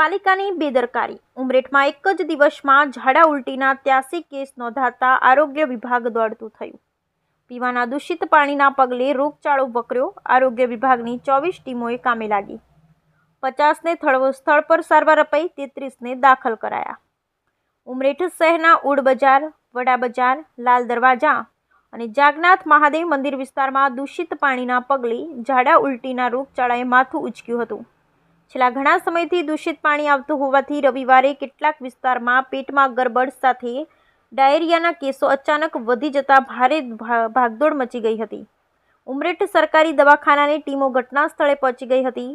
પાલિકાની બેદરકારી. ઉમરેઠમાં એક જ દિવસમાં ઝાડા ઉલટીના ત્યાસી કેસ નોંધાતા આરોગ્ય વિભાગ દોડતું થયું. પીવાના દૂષિત પાણીના પગલે રોગચાળો વકર્યો. આરોગ્ય વિભાગની ચોવીસ ટીમોએ કામે લાગી. પચાસને થળવો સ્થળ પર સારવાર અપાઈ, તેત્રીસને દાખલ કરાયા. ઉમરેઠ શહેરના ઉડ બજાર, વડા બજાર, લાલ દરવાજા અને જાગનાથ મહાદેવ મંદિર વિસ્તારમાં દૂષિત પાણીના પગલે ઝાડા ઉલટીના રોગચાળાએ માથું ઉચક્યું હતું. છેલ્લા ઘણા સમયથી દૂષિત પાણી આવતું હોવાથી રવિવારે કેટલાક વિસ્તારમાં પેટમાં ગરબડ સાથે ડાયેરિયાના કેસો અચાનક વધી જતા ભારે ભાગદોડ મચી ગઈ હતી. ઉમરેઠ સરકારી દવાખાનાની ટીમો ઘટના સ્થળે પહોંચી ગઈ હતી.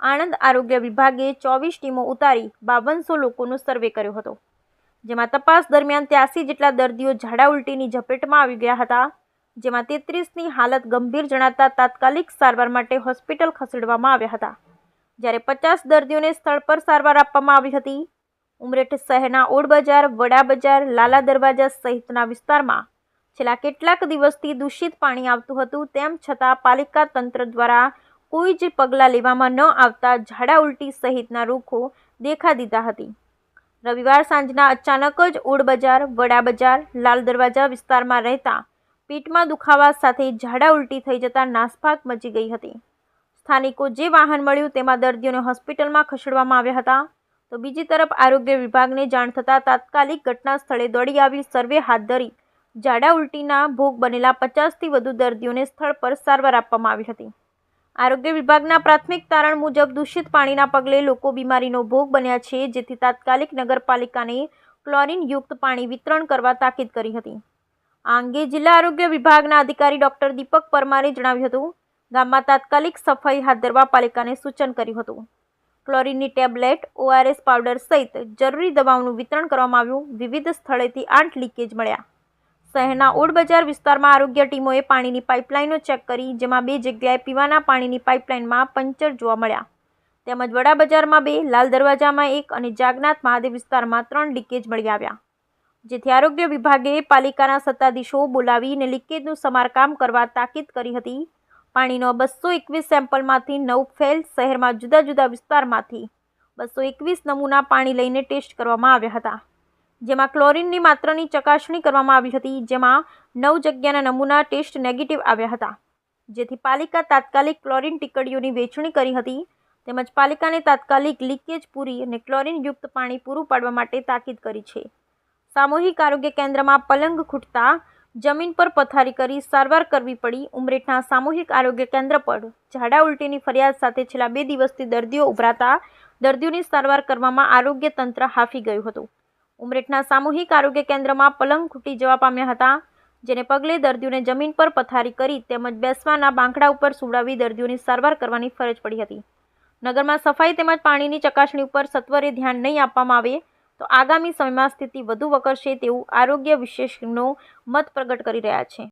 આણંદ આરોગ્ય વિભાગે ચોવીસ ટીમો ઉતારી બાવનસો લોકોનો સર્વે કર્યો હતો. જેમાં તપાસ દરમિયાન ત્યાસી જેટલા દર્દીઓ ઝાડા ઉલટીની ઝપેટમાં આવી ગયા હતા, જેમાં તેત્રીસની હાલત ગંભીર જણાતા તાત્કાલિક સારવાર માટે હોસ્પિટલ ખસેડવામાં આવ્યા હતા. જ્યારે પચાસ દર્દીઓને સ્થળ પર સારવાર આપવામાં આવી હતી. ઉમરેઠ શહેરના ઓડ બજાર, વડા બજાર, લાલા દરવાજા સહિતના વિસ્તારમાં છેલ્લા કેટલાક દિવસથી દૂષિત પાણી આવતું હતું. તેમ છતાં પાલિકા તંત્ર દ્વારા કોઈ જ પગલાં લેવામાં ન આવતા ઝાડા ઉલટી સહિતના રોગો દેખા દીધા હતી. રવિવાર સાંજના અચાનક જ ઓડ બજાર, વડા બજાર, લાલ દરવાજા વિસ્તારમાં રહેતા પેટમાં દુખાવા સાથે ઝાડા ઉલટી થઈ જતા નાસભાગ મચી ગઈ હતી. સ્થાનિકો જે વાહન મળ્યું તેમાં દર્દીઓને હોસ્પિટલમાં ખસેડવામાં આવ્યા હતા. તો બીજી તરફ આરોગ્ય વિભાગને જાણ થતાં તાત્કાલિક ઘટના સ્થળે દોડી આવી સર્વે હાથ ધરી. ઝાડા ઉલટીના ભોગ બનેલા પચાસથી વધુ દર્દીઓને સ્થળ પર સારવાર આપવામાં આવી હતી. આરોગ્ય વિભાગના પ્રાથમિક તારણ મુજબ દૂષિત પાણીના પગલે લોકો બીમારીનો ભોગ બન્યા છે, જેથી તાત્કાલિક નગરપાલિકાને ક્લોરીનયુક્ત પાણી વિતરણ કરવા તાકીદ કરી હતી. આ અંગે જિલ્લા આરોગ્ય વિભાગના અધિકારી ડોક્ટર દીપક પરમારે જણાવ્યું હતું ગામમાં તાત્કાલિક સફાઈ હાથ ધરવા પાલિકાને સૂચન કર્યું હતું. ક્લોરીનની ટેબ્લેટ, ઓઆરએસ પાવડર સહિત જરૂરી દવાઓનું વિતરણ કરવામાં આવ્યું. વિવિધ સ્થળેથી આઠ લીકેજ મળ્યા. શહેરના ઓડ બજાર વિસ્તારમાં આરોગ્ય ટીમોએ પાણીની પાઇપલાઇનો ચેક કરી, જેમાં બે જગ્યાએ પીવાના પાણીની પાઇપલાઇનમાં પંચર જોવા મળ્યા. તેમજ વડા બજારમાં બે, લાલ દરવાજામાં એક અને જાગનાથ મહાદેવ વિસ્તારમાં ત્રણ લીકેજ મળી આવ્યા. જેથી આરોગ્ય વિભાગે પાલિકાના સત્તાધીશો બોલાવીને લીકેજનું સમારકામ કરવા તાકીદ કરી હતી. પાણીનો બસો એકવીસ સેમ્પલમાંથી નવ ફેલ શહેરમાં જુદા જુદા વિસ્તારમાંથી બસો એકવીસ નમૂના પાણી લઈને ટેસ્ટ કરવામાં આવ્યા હતા. જેમાં ક્લોરીનની માત્રાની ચકાસણી કરવામાં આવી હતી, જેમાં નવ જગ્યાના નમૂના ટેસ્ટ નેગેટિવ આવ્યા હતા. જેથી પાલિકા તાત્કાલિક ક્લોરીન ટીકડીઓની વેચણી કરી હતી, તેમજ પાલિકાને તાત્કાલિક લીકેજ પૂરી અને ક્લોરીનયુક્ત પાણી પૂરું પાડવા માટે તાકીદ કરી છે. સામૂહિક આરોગ્ય કેન્દ્રમાં પલંગ ખૂટતા જમીન પર પથારી કરી સારવાર કરવી પડી. ઉમરેઠના સામૂહિક આરોગ્ય કેન્દ્ર પર ઝાડા ઉલટીની ફરિયાદ સાથે છેલ્લા બે દિવસથી દર્દીઓ ઉભરાતા દર્દીઓની સારવાર કરવામાં આરોગ્ય તંત્ર હાફી ગયું હતું. ઉમરેઠના સામૂહિક આરોગ્ય કેન્દ્રમાં પલંગ ખૂટી જવા પામ્યા હતા, જેને પગલે દર્દીઓને જમીન પર પથારી કરી તેમજ બેસવાના બાંકડા ઉપર સુવડાવી દર્દીઓની સારવાર કરવાની ફરજ પડી હતી. નગરમાં સફાઈ તેમજ પાણીની ચકાસણી ઉપર સત્વરે ધ્યાન નહીં આપવામાં આવે તો આગામી સમયમાં સ્થિતિ વધુ વકરશે તેવું આરોગ્ય વિશેષજ્ઞો મત પ્રગટ કરી રહ્યા છે.